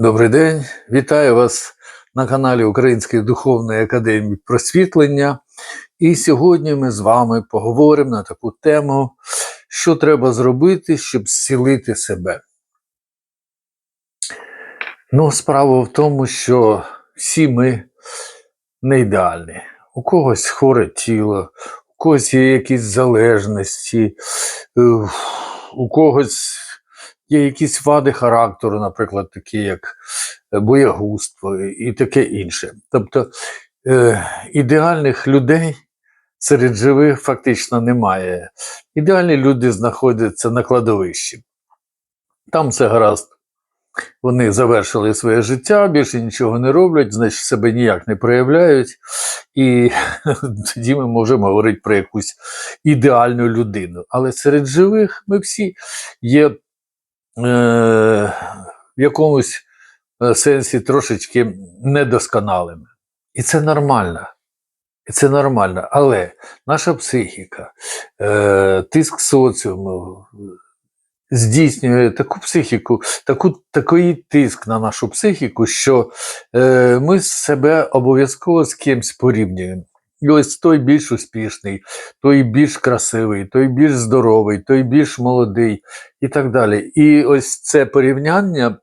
Добрий день, вітаю вас на каналі Української духовної академії просвітлення. І сьогодні ми з вами поговоримо на таку тему, що треба зробити, щоб зцілити себе. Ну, справа в тому, що всі ми не ідеальні. У когось хворе тіло, у когось є якісь залежності, е, у когось є якісь вади характеру, наприклад, такі як е, боягузтво і таке інше. Тобто е, ідеальних людей серед живих фактично немає. Ідеальні люди знаходяться на кладовищі. Там все гаразд. Вони завершили своє життя, більше нічого не роблять, значить себе ніяк не проявляють. І тоді ми можемо говорити про якусь ідеальну людину. Але серед живих ми всі є в якомусь е, сенсі трошечки недосконалими. І це нормально. І це нормально. Але наша психіка, е, тиск соціуму здійснює таку психіку, таку, такий тиск на нашу психіку, що е, ми себе обов'язково з кимсь порівнюємо. І ось той більш успішний, той більш красивий, той більш здоровий, той більш молодий і так далі. І ось це порівняння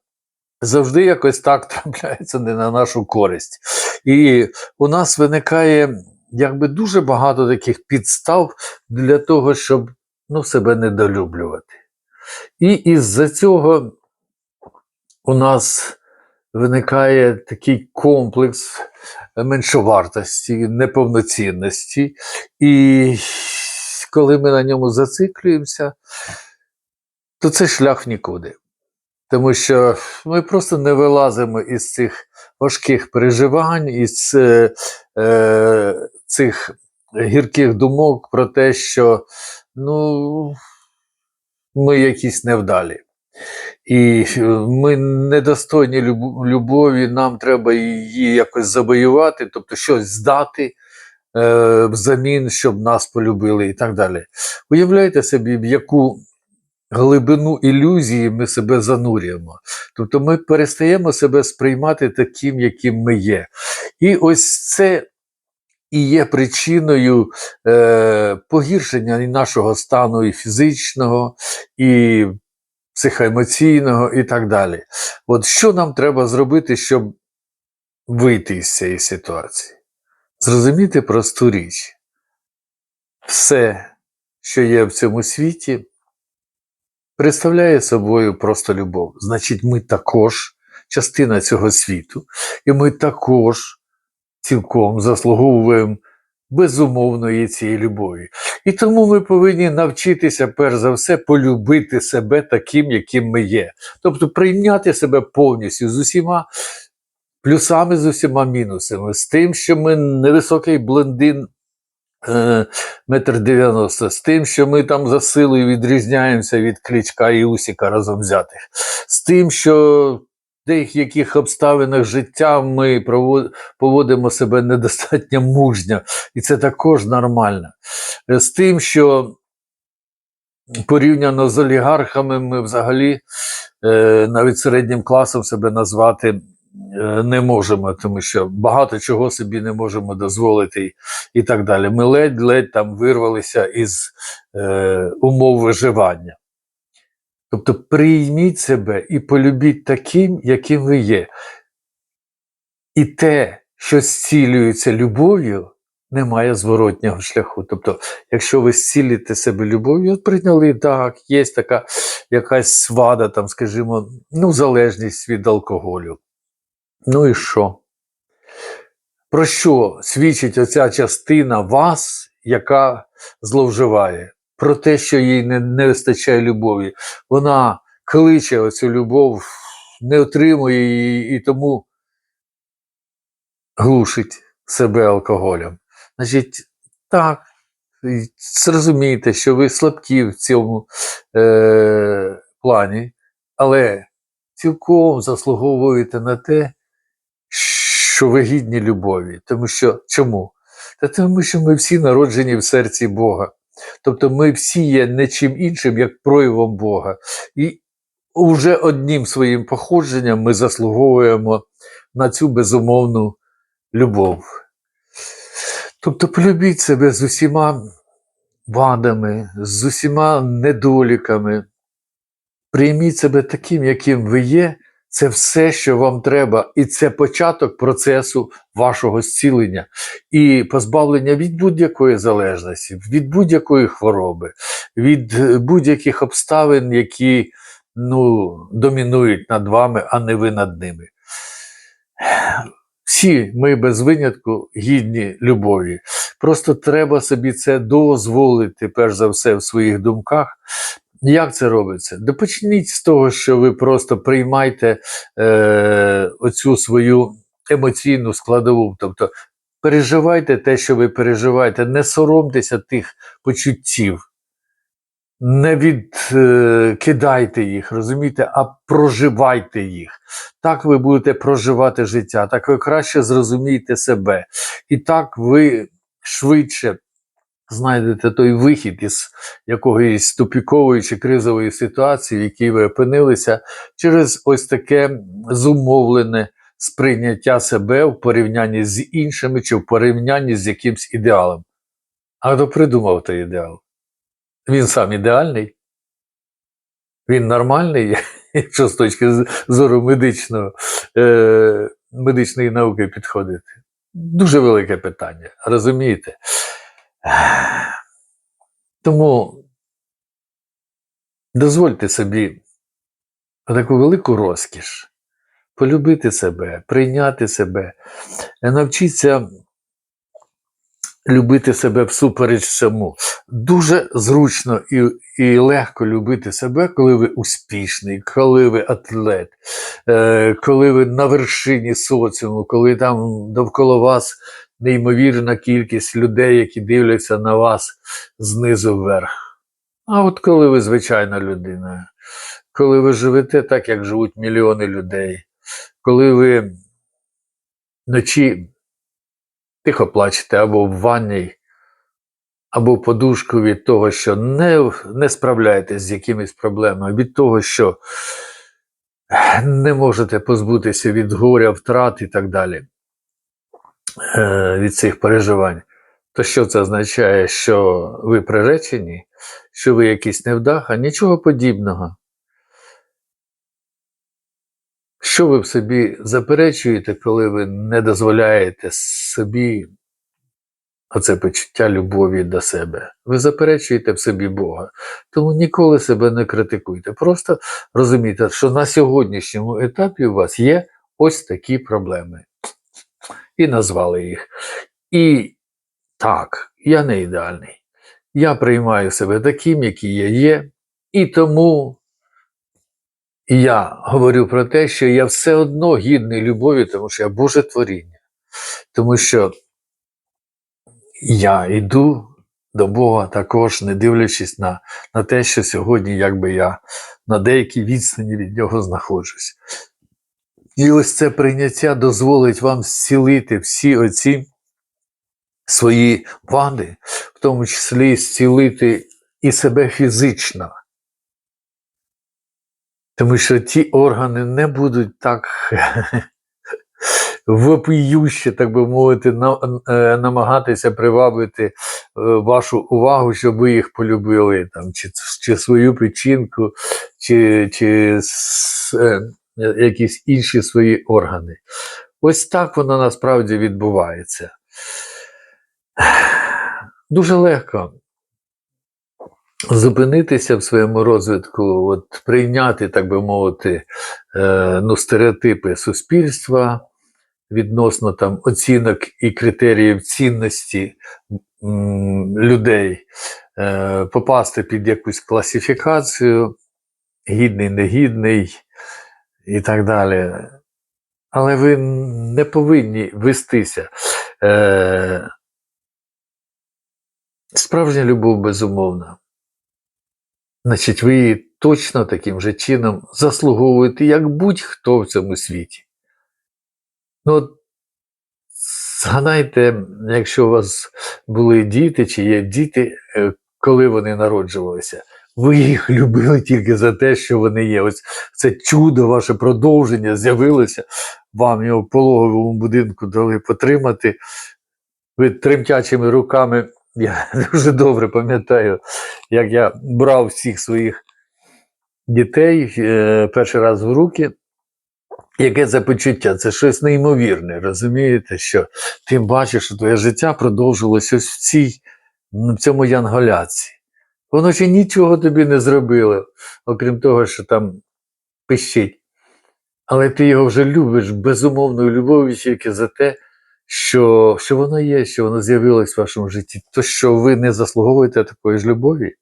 завжди якось так трапляється не на нашу користь. І у нас виникає якби дуже багато таких підстав для того, щоб ну, себе недолюблювати. І із-за цього у нас виникає такий комплекс меншовартості, неповноцінності. І коли ми на ньому зациклюємося, то це шлях нікуди. Тому що ми просто не вилазимо із цих важких переживань, із е, е, цих гірких думок про те, що ну, ми якісь невдалі. І е, ми недостойні любові, нам треба її якось завоювати, тобто щось здати е, взамін, щоб нас полюбили і так далі. Уявляєте собі, в яку глибину ілюзії ми себе занурюємо. Тобто ми перестаємо себе сприймати таким, яким ми є. І ось це і є причиною е, погіршення і нашого стану і фізичного, і психоемоційного, і так далі. От що нам треба зробити, щоб вийти з цієї ситуації? Зрозуміти просту річ. Все, що є в цьому світі, представляє собою просто любов. Значить, ми також частина цього світу, і ми також цілком заслуговуємо безумовної цієї любові. І тому ми повинні навчитися, перш за все, полюбити себе таким, яким ми є. Тобто прийняти себе повністю з усіма плюсами, з усіма мінусами, з тим, що ми невисокий блондин. е, Метр дев'яносто з тим, що ми там за силою відрізняємося від клічка і усіка разом взятих, з тим, що деяких обставинах життя ми поводимо себе недостатньо мужньо, і це також нормально. Е, З тим, що порівняно з олігархами, ми взагалі е, навіть середнім класом себе назвати е, не можемо, тому що багато чого собі не можемо дозволити і, і так далі. Ми ледь-ледь там вирвалися із е, умов виживання. Тобто прийміть себе і полюбіть таким, яким ви є. І те, що зцілюється любов'ю, немає зворотнього шляху. Тобто, якщо ви зцілите себе любов'ю, от прийняли так, є така якась свада, там, скажімо, ну, залежність від алкоголю. Ну і що? Про що свідчить оця частина вас, яка зловживає? Про те, що їй не, не вистачає любові. Вона кличе оцю любов, не отримує її і тому глушить себе алкоголем. Значить, так, зрозумійте, що ви слабкі в цьому е, плані, але цілком заслуговуєте на те, що ви гідні любові. Тому що чому? Та тому, що ми всі народжені в серці Бога. Тобто ми всі є не чим іншим, як проявом Бога. І уже одним своїм походженням ми заслуговуємо на цю безумовну любов. Тобто полюбіть себе з усіма вадами, з усіма недоліками. Прийміть себе таким, яким ви є. Це все, що вам треба, і це початок процесу вашого зцілення і позбавлення від будь-якої залежності, від будь-якої хвороби, від е, будь-яких обставин, які ну, домінують над вами, а не ви над ними. Всі ми без винятку гідні любові. Просто треба собі це дозволити, перш за все, в своїх думках. Як це робиться? Да почніть з того, що ви просто приймайте е, оцю свою емоційну складову. Тобто переживайте те, що ви переживаєте, не соромтеся тих почуттів, не відкидайте їх, розумієте, а проживайте їх. Так ви будете проживати життя, так ви краще зрозумієте себе. І так ви швидше знайдете той вихід із якоїсь тупікової чи кризової ситуації, в якій ви опинилися, через ось таке зумовлене сприйняття себе в порівнянні з іншими чи в порівнянні з якимсь ідеалом. А хто придумав той ідеал? Він сам ідеальний, він нормальний, якщо з точки зору медичного, е, медичної науки підходити. Дуже велике питання, розумієте? Тому дозвольте собі таку велику розкіш полюбити себе, прийняти себе, навчіться любити себе всупереч всьому. Дуже зручно і, і легко любити себе, коли ви успішний, коли ви атлет, е, коли ви на вершині соціуму, коли там довкола вас неймовірна кількість людей, які дивляться на вас знизу вверх. А от коли ви звичайна людина, коли ви живете так, як живуть мільйони людей, коли ви вночі тихо плачете або в ванні, або в подушку від того, що не, не справляєтесь з якимись проблемами, від того, що не можете позбутися від горя, втрат і так далі, від цих переживань. То що це означає, що ви приречені, що ви якийсь невдаха? Нічого подібного. Що ви в собі заперечуєте, коли ви не дозволяєте собі оце почуття любові до себе? Ви заперечуєте в собі Бога. Тому ніколи себе не критикуйте. Просто розумійте, що на сьогоднішньому етапі у вас є ось такі проблеми. І назвали їх. І так, я не ідеальний. Я приймаю себе таким, який я є, і тому я говорю про те, що я все одно гідний любові, тому що я Боже творіння. Тому що я йду до Бога також, не дивлячись на, на те, що сьогодні, якби я на деякій відстані від нього знаходжусь. І ось це прийняття дозволить вам зцілити всі оці свої вади, в тому числі зцілити і себе фізично. Тому що ті органи не будуть так вопіюще, так би мовити, е, намагатися привабити е, вашу увагу, щоб ви їх полюбили, там, чи, чи свою печінку, чи, чи е, якісь інші свої органи. Ось так воно насправді відбувається. Дуже легко зупинитися в своєму розвитку, от прийняти, так би мовити, е, ну, стереотипи суспільства відносно там оцінок і критеріїв цінності людей, е, попасти під якусь класифікацію, гідний, негідний і так далі. Але ви не повинні вестися. Е, Справжня любов безумовна. Значить, ви її точно таким же чином заслуговуєте, як будь-хто в цьому світі. Ну, згадайте, якщо у вас були діти чи є діти, е, коли вони народжувалися, ви їх любили тільки за те, що вони є. Ось це чудо, ваше продовження з'явилося. Вам його в пологовому будинку дали потримати. Ви тремтячими руками. Я дуже добре пам'ятаю, як я брав всіх своїх дітей е, перший раз в руки. Яке це почуття? Це щось неймовірне, розумієте, що ти бачиш, що твоє життя продовжилось ось в цій, в цьому янголяці. Воно ще нічого тобі не зробило, окрім того, що там пищить. Але ти його вже любиш безумовною любов'ю тільки за те, що, що воно є, що воно з'явилось в вашому житті. То, що ви не заслуговуєте такої ж любові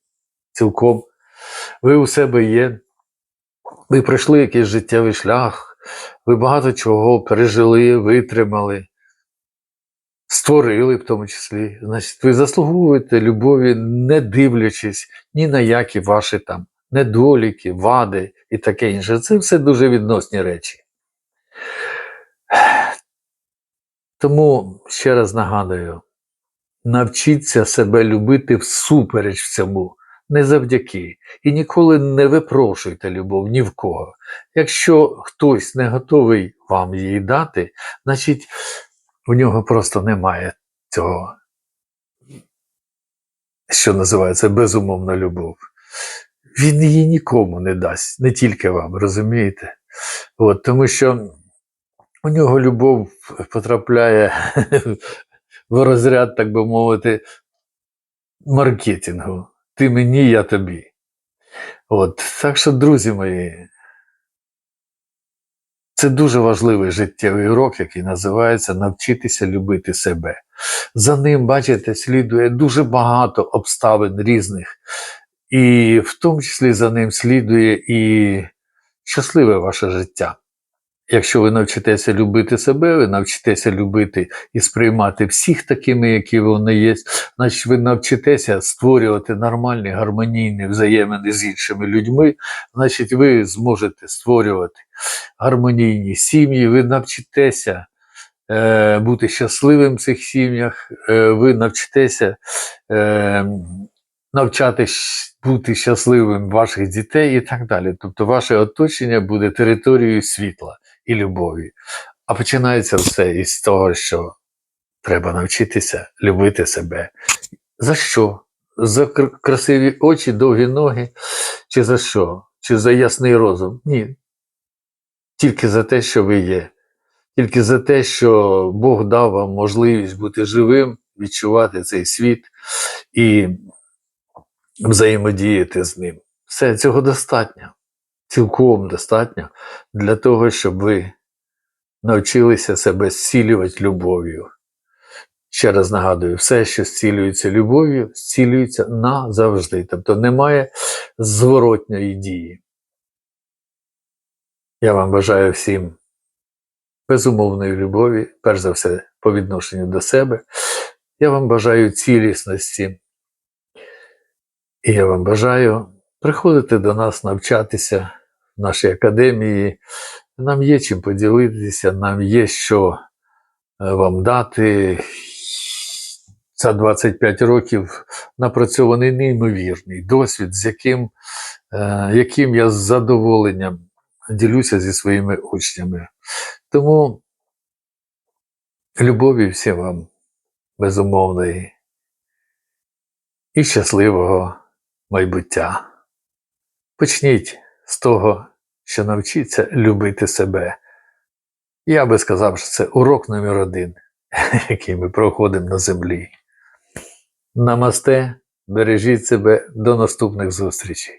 цілком. Ви у себе є, ви пройшли якийсь життєвий шлях, ви багато чого пережили, витримали, створили в тому числі. Значить, ви заслуговуєте любові, не дивлячись ні на які ваші там недоліки, вади і таке інше. Це все дуже відносні речі. Тому ще раз нагадую: навчіться себе любити всупереч всьому, не завдяки. І ніколи не випрошуйте любов ні в кого. Якщо хтось не готовий вам її дати, значить у нього просто немає цього, що називається безумовна любов. Він її нікому не дасть, не тільки вам, розумієте? От, тому що у нього любов потрапляє в розряд, так би мовити, маркетингу. Ти мені, я тобі. От, так що, друзі мої, це дуже важливий життєвий урок, який називається навчитися любити себе. За ним, бачите, слідує дуже багато обставин різних, і в тому числі за ним слідує і щасливе ваше життя. Якщо ви навчитеся любити себе, ви навчитеся любити і сприймати всіх такими, які вони є, значить ви навчитеся створювати нормальні гармонійні взаємини з іншими людьми, значить, ви зможете створювати гармонійні сім'ї, ви навчитеся е, бути щасливим в цих сім'ях, е, ви навчитеся е, навчати бути щасливим ваших дітей і так далі. Тобто ваше оточення буде територією світла і любові. А починається все із того, що треба навчитися любити себе. За що? За красиві очі, довгі ноги, чи за що? Чи за ясний розум? Ні. Тільки за те, що ви є. Тільки за те, що Бог дав вам можливість бути живим, відчувати цей світ і взаємодіяти з ним. Все, цього достатньо. Цілком достатньо для того, щоб ви навчилися себе зцілювати любов'ю. Ще раз нагадую, все, що зцілюється любов'ю, зцілюється назавжди. Тобто немає зворотньої дії. Я вам бажаю всім безумовної любові, перш за все, по відношенню до себе. Я вам бажаю цілісності. І я вам бажаю приходити до нас навчатися в нашій академії. Нам є чим поділитися, нам є що е, вам дати. За 25 років напрацьований неймовірний досвід, з яким, е, яким я з задоволенням ділюся зі своїми учнями. Тому любові всім вам безумовної і щасливого майбуття. Почніть з того, що навчіться любити себе. Я би сказав, що це урок номер один, який ми проходимо на землі. Намасте, бережіть себе до наступних зустрічей.